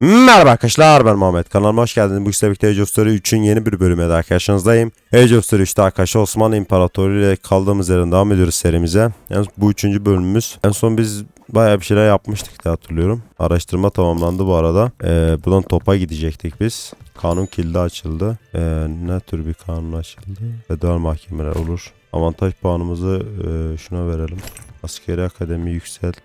Merhaba arkadaşlar ben Muhammed kanalıma hoş geldiniz. Bu işte birlikte Age of Story 3'ün yeni bir bölümüyle daha karşınızdayım. Age of Story 3'te arkadaşlar Osmanlı İmparatoru ile kaldığımız yerden devam ediyoruz serimize. Yani bu üçüncü bölümümüz. En son biz bayağı bir şeyler yapmıştık diye hatırlıyorum. Araştırma tamamlandı bu arada. Ee, buradan topa gidecektik biz. Kanun kilidi açıldı. Ee, ne tür bir kanun açıldı? Federal mahkemeler olur. Avantaj puanımızı e, şuna verelim. Askeri akademi yükselt.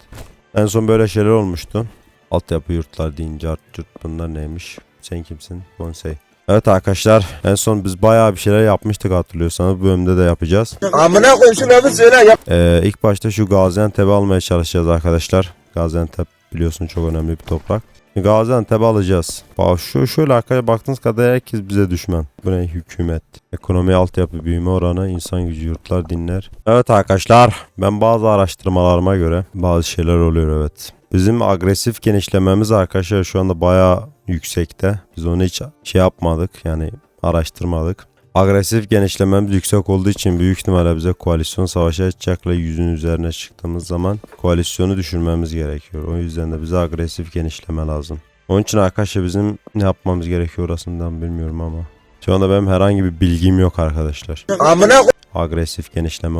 En son böyle şeyler olmuştu. Altyapı yurtlar deyince art yurt bunlar neymiş? Sen kimsin? Konsey. Evet arkadaşlar en son biz bayağı bir şeyler yapmıştık hatırlıyorsanız bu bölümde de yapacağız. Amına şu lafı söyle ya. Ee, ilk başta şu Gaziantep'i almaya çalışacağız arkadaşlar. Gaziantep biliyorsun çok önemli bir toprak. Gaziantep'i alacağız. Bak şu şöyle arkaya baktığınız kadar herkes bize düşman. Bu ne hükümet. Ekonomi altyapı büyüme oranı, insan gücü, yurtlar, dinler. Evet arkadaşlar ben bazı araştırmalarıma göre bazı şeyler oluyor evet. Bizim agresif genişlememiz arkadaşlar şu anda bayağı yüksekte. Biz onu hiç şey yapmadık yani araştırmadık. Agresif genişlememiz yüksek olduğu için büyük ihtimalle bize koalisyon savaşı açacakla yüzün üzerine çıktığımız zaman koalisyonu düşürmemiz gerekiyor. O yüzden de bize agresif genişleme lazım. Onun için arkadaşlar bizim ne yapmamız gerekiyor orasından bilmiyorum ama. Şu anda benim herhangi bir bilgim yok arkadaşlar. Amına. Agresif genişleme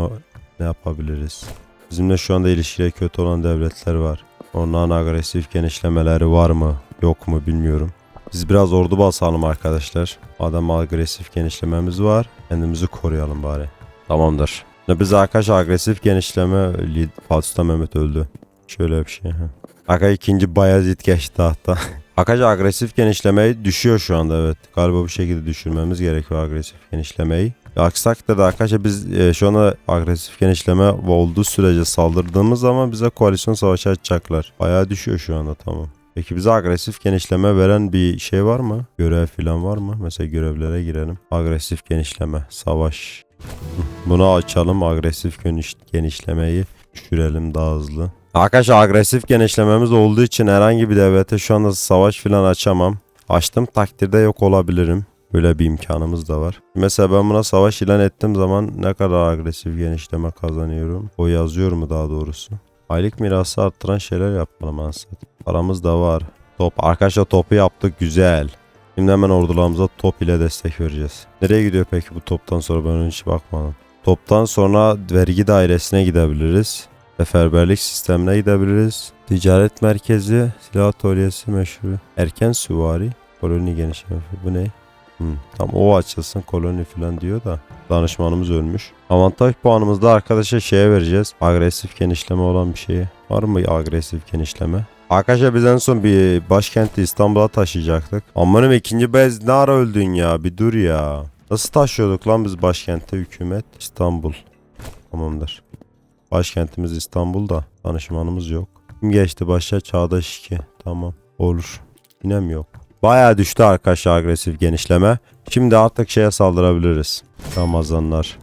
ne yapabiliriz? Bizimle şu anda ilişkileri kötü olan devletler var. Onların agresif genişlemeleri var mı yok mu bilmiyorum. Biz biraz ordu basalım arkadaşlar. Adam agresif genişlememiz var. Kendimizi koruyalım bari. Tamamdır. Ve Biz arkadaşlar agresif genişleme Fatih Sultan Mehmet öldü. Şöyle bir şey. Arkadaşlar ikinci Bayezid geçti tahta. Arkadaşlar agresif genişlemeyi düşüyor şu anda evet. Galiba bu şekilde düşürmemiz gerekiyor agresif genişlemeyi. Aksi takdirde arkadaşlar biz e, şu anda agresif genişleme olduğu sürece saldırdığımız zaman bize koalisyon savaşı açacaklar. Bayağı düşüyor şu anda tamam. Peki bize agresif genişleme veren bir şey var mı? Görev falan var mı? Mesela görevlere girelim. Agresif genişleme, savaş. Bunu açalım. Agresif geniş, genişlemeyi düşürelim daha hızlı. Arkadaşlar agresif genişlememiz olduğu için herhangi bir devlete şu anda savaş falan açamam. Açtım takdirde yok olabilirim. Böyle bir imkanımız da var. Mesela ben buna savaş ilan ettiğim zaman ne kadar agresif genişleme kazanıyorum. O yazıyor mu daha doğrusu. Aylık mirası arttıran şeyler yapmalım aslında. Paramız da var. Top. Arkadaşlar topu yaptık güzel. Şimdi hemen ordularımıza top ile destek vereceğiz. Nereye gidiyor peki bu toptan sonra ben hiç bakmadım. Toptan sonra vergi dairesine gidebiliriz. Seferberlik sistemine gidebiliriz. Ticaret merkezi, silah atölyesi meşhur. Erken süvari, koloni genişleme. Bu ne? Hmm, tam o açılsın koloni falan diyor da danışmanımız ölmüş. Avantaj puanımızda arkadaşa şeye vereceğiz. Agresif genişleme olan bir şeye. Var mı agresif genişleme? Arkadaşlar biz en son bir başkenti İstanbul'a taşıyacaktık. Amanım ikinci bez ne ara öldün ya bir dur ya. Nasıl taşıyorduk lan biz başkente hükümet? İstanbul. Tamamdır. Başkentimiz İstanbul'da. Danışmanımız yok. Kim geçti başa? Çağdaş 2. Tamam. Olur. Yine yok? Bayağı düştü arkadaşlar agresif genişleme. Şimdi artık şeye saldırabiliriz. Ramazanlar.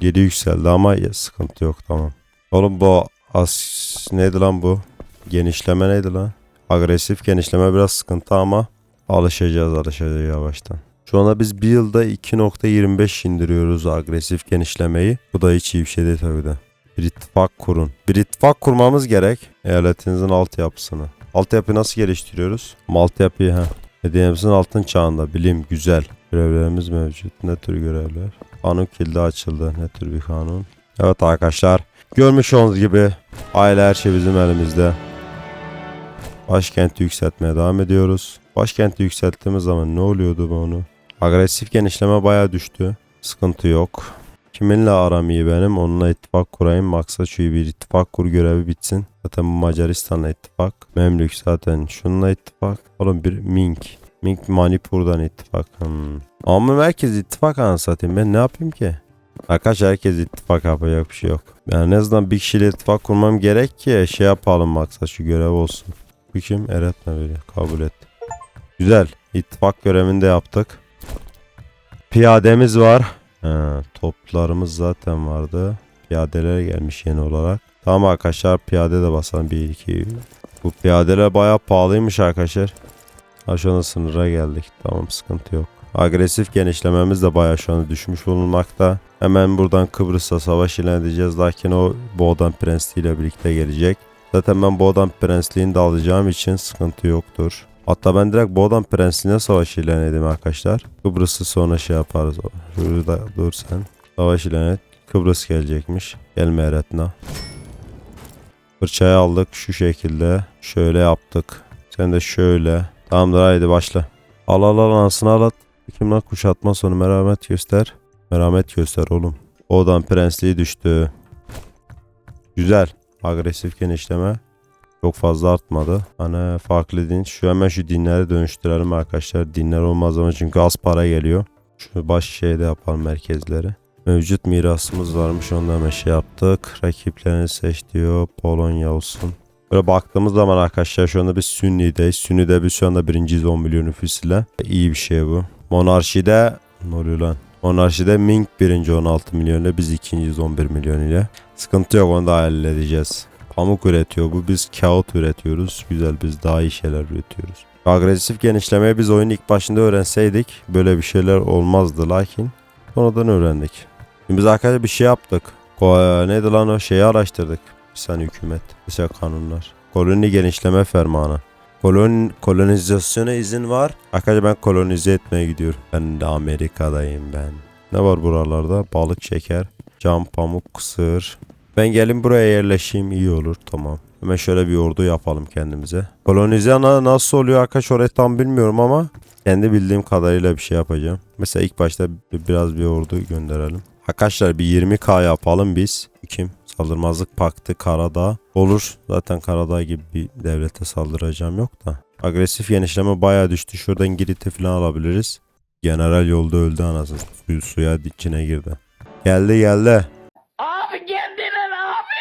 7 yükseldi ama sıkıntı yok tamam. Oğlum bu as neydi lan bu? Genişleme neydi lan? Agresif genişleme biraz sıkıntı ama alışacağız alışacağız yavaştan. Şu anda biz bir yılda 2.25 indiriyoruz agresif genişlemeyi. Bu da hiç iyi bir şey değil tabii de. Bir ittifak kurun. Bir ittifak kurmamız gerek. Eyaletinizin altyapısını. Altyapıyı nasıl geliştiriyoruz? Altyapıyı ha. Hediyemizin altın çağında. Bilim güzel. Görevlerimiz mevcut. Ne tür görevler? Kanun kilidi açıldı. Ne tür bir kanun? Evet arkadaşlar. Görmüş olduğunuz gibi aile her şey bizim elimizde. Başkenti yükseltmeye devam ediyoruz. Başkenti yükselttiğimiz zaman ne oluyordu bu onu? Agresif genişleme baya düştü. Sıkıntı yok. Kiminle aram iyi benim? Onunla ittifak kurayım. Maksat şu bir ittifak kur görevi bitsin. Zaten bu Macaristan'la ittifak. Memlük zaten şununla ittifak. Oğlum bir Mink. Mink Manipur'dan ittifak. Hmm. Ama herkes ittifak anasını satayım. Ben ne yapayım ki? Arkadaşlar herkes ittifak yapacak bir şey yok. Yani en azından bir kişiyle ittifak kurmam gerek ki şey yapalım maksat şu görev olsun. Bu kim? Eretme veriyor. Kabul et. Güzel. İttifak görevini de yaptık. Piyademiz var. Ha, toplarımız zaten vardı. Piyadeler gelmiş yeni olarak. Tamam arkadaşlar piyade de basalım. 1 2 Bu piyadeler bayağı pahalıymış arkadaşlar. Ha şu anda sınıra geldik. Tamam sıkıntı yok. Agresif genişlememiz de bayağı şu anda düşmüş bulunmakta. Hemen buradan Kıbrıs'a savaş ilan edeceğiz. Lakin o Boğdan Prensliği ile birlikte gelecek. Zaten ben Boğdan Prensliğini de alacağım için sıkıntı yoktur. Hatta ben direkt Boğdan Prensliğine savaş ilan edeyim arkadaşlar. Kıbrıs'ı sonra şey yaparız. Şurada dur sen. Savaş ilan et. Kıbrıs gelecekmiş. Gelme Eretna. Fırçayı aldık şu şekilde. Şöyle yaptık. Sen de şöyle. Tamamdır haydi başla. Al al al anasını al at. Kim kuşatma sonu merhamet göster. Merhamet göster oğlum. Odan prensliği düştü. Güzel. Agresif genişleme. Çok fazla artmadı. Hani farklı din. Şu hemen şu dinleri dönüştürelim arkadaşlar. Dinler olmaz ama çünkü az para geliyor. Şu baş şeyde yapalım merkezleri. Mevcut mirasımız varmış onu hemen şey yaptık. Rakiplerini seç diyor. Polonya olsun. Böyle baktığımız zaman arkadaşlar şu anda biz Sünni'deyiz. Sünni'de biz şu anda birinciyiz 10 milyon nüfus ile. İyi bir şey bu. Monarşide ne oluyor lan? Monarşide Ming birinci 16 milyon ile biz ikinciyiz 11 milyon ile. Sıkıntı yok onu da halledeceğiz. Pamuk üretiyor bu biz kağıt üretiyoruz. Güzel biz daha iyi şeyler üretiyoruz. Agresif genişlemeyi biz oyun ilk başında öğrenseydik böyle bir şeyler olmazdı lakin sonradan öğrendik. Şimdi biz arkadaşlar bir şey yaptık. Ko- neydi lan o şeyi araştırdık. Bir saniye hükümet. Mesela kanunlar. Koloni genişleme fermanı. Kolon, kolonizasyona izin var. Arkadaşlar ben kolonize etmeye gidiyorum. Ben de Amerika'dayım ben. Ne var buralarda? Balık, şeker, cam, pamuk, sığır. Ben gelin buraya yerleşeyim iyi olur tamam. Hemen şöyle bir ordu yapalım kendimize. Kolonize na- nasıl oluyor arkadaş orayı tam bilmiyorum ama kendi bildiğim kadarıyla bir şey yapacağım. Mesela ilk başta bir- biraz bir ordu gönderelim. Arkadaşlar bir 20k yapalım biz. Kim? Saldırmazlık paktı Karadağ. Olur. Zaten Karadağ gibi bir devlete saldıracağım yok da. Agresif genişleme bayağı düştü. Şuradan Girit'i falan alabiliriz. General yolda öldü anasını. Su, suya içine girdi. Geldi geldi. Abi geldiler abi.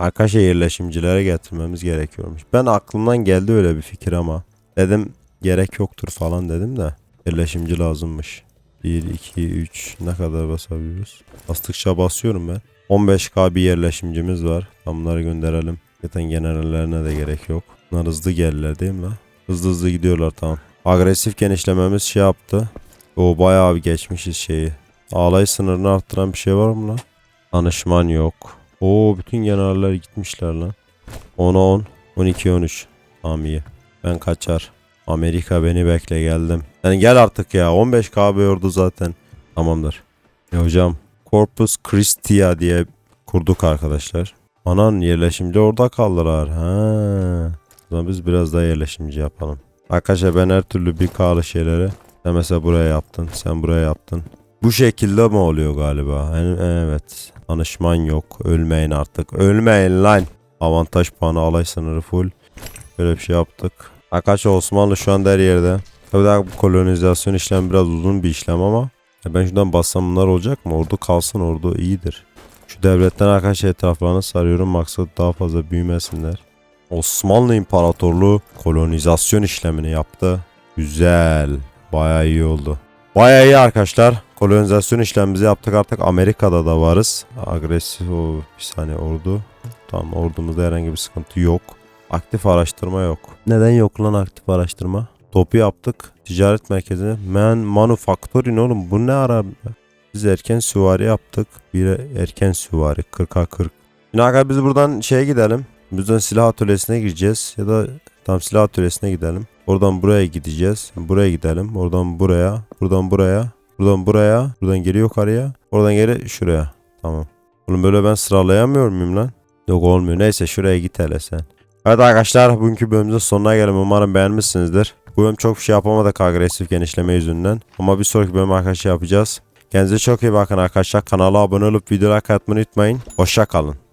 Arkadaşlar yerleşimcilere getirmemiz gerekiyormuş. Ben aklımdan geldi öyle bir fikir ama. Dedim gerek yoktur falan dedim de. Yerleşimci lazımmış. 1, 2, 3 ne kadar basabiliyoruz? Bastıkça basıyorum ben. 15k bir yerleşimcimiz var. Bunları gönderelim. Zaten generallerine de gerek yok. Bunlar hızlı geldiler değil mi? Hızlı hızlı gidiyorlar tamam. Agresif genişlememiz şey yaptı. O bayağı bir geçmişiz şeyi. Ağlay sınırını arttıran bir şey var mı lan? Danışman yok. Oo bütün generaller gitmişler lan. 10'a 10. 12 13. Tamam. Ben kaçar. Amerika beni bekle geldim. Yani gel artık ya. 15 KB yordu zaten. Tamamdır. E hocam Corpus Christi diye kurduk arkadaşlar. Anan yerleşimci orada kaldılar. Ha. O zaman biz biraz daha yerleşimci yapalım. Arkadaşlar ben her türlü bir K'lı şeyleri sen mesela buraya yaptın. Sen buraya yaptın. Bu şekilde mi oluyor galiba? Evet. Danışman yok. Ölmeyin artık. Ölmeyin lan. Avantaj puanı alay sınırı full. Böyle bir şey yaptık. Arkadaşlar Osmanlı şu anda her yerde. Tabii daha bu kolonizasyon işlemi biraz uzun bir işlem ama ya ben şuradan bassam bunlar olacak mı? Ordu kalsın ordu iyidir. Şu devletten arkadaşlar etraflarını sarıyorum. Maksat daha fazla büyümesinler. Osmanlı İmparatorluğu kolonizasyon işlemini yaptı. Güzel. Bayağı iyi oldu. Bayağı iyi arkadaşlar. Kolonizasyon işlemimizi yaptık artık Amerika'da da varız. Agresif o bir saniye ordu. Tamam ordumuzda herhangi bir sıkıntı yok. Aktif araştırma yok. Neden yok lan aktif araştırma? Topu yaptık. Ticaret merkezine. Man Manufacturing oğlum bu ne ara? Biz erken süvari yaptık. Bir erken süvari 40'a 40. Şimdi arkadaşlar biz buradan şeye gidelim. Bizden silah atölyesine gireceğiz. Ya da tam silah atölyesine gidelim. Oradan buraya gideceğiz. Buraya gidelim. Oradan buraya. Buradan buraya. Buradan buraya. Buradan geri yukarıya. Oradan geri şuraya. Tamam. Oğlum böyle ben sıralayamıyor muyum lan? Yok olmuyor. Neyse şuraya git hele sen. Evet arkadaşlar bugünkü bölümümüzün sonuna gelelim. Umarım beğenmişsinizdir. Bu bölüm çok bir şey yapamadık agresif genişleme yüzünden. Ama bir sonraki bölüm arkadaşlar yapacağız. Kendinize çok iyi bakın arkadaşlar. Kanala abone olup videoya like atmayı unutmayın. Hoşça kalın.